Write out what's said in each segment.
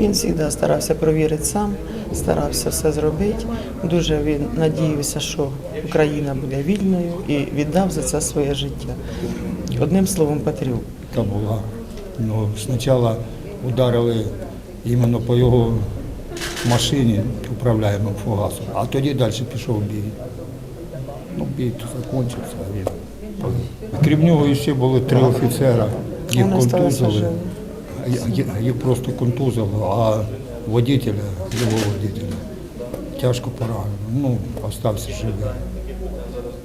Він завжди старався провірити сам, старався все зробити. Дуже він надіявся, що Україна буде вільною і віддав за це своє життя. Одним словом, патріот. Та була. Ну, спочатку ударили іменно по його машині, управляємому фугасом, а тоді далі пішов бій. Ну, бій закінчився. Крім нього ще були три офіцера, їх контузили. Ї- просто контузило, а водителя, його водителя, тяжко поранено. Ну, остався живий.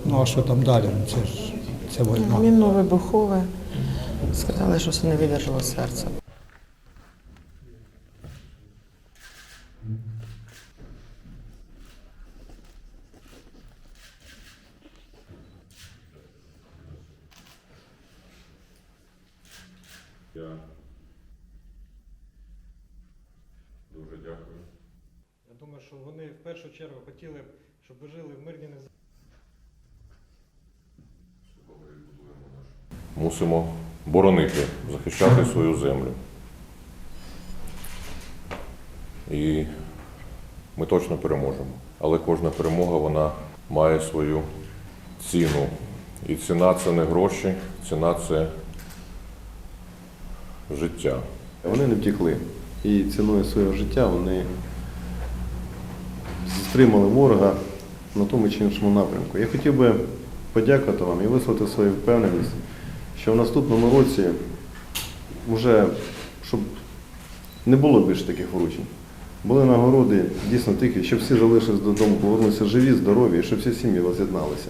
Ну а що там далі? Ну, Це ж це війна. Мінно вибухове. Сказали, що це не видержало серце. Я дуже дякую. Я думаю, що вони в першу чергу хотіли, б, щоб ви жили в мирній незалежності. Мусимо боронити, захищати свою землю. І ми точно переможемо. Але кожна перемога вона має свою ціну. І ціна це не гроші, ціна це життя. Вони не втекли. І ціною свого життя вони стримали ворога на тому чи іншому напрямку. Я хотів би подякувати вам і висловити свою впевненість, що в наступному році вже, щоб не було більше таких вручень, були нагороди дійсно тихі, щоб всі залишились додому, повернулися живі, здорові, і щоб всі сім'ї воз'єдналися.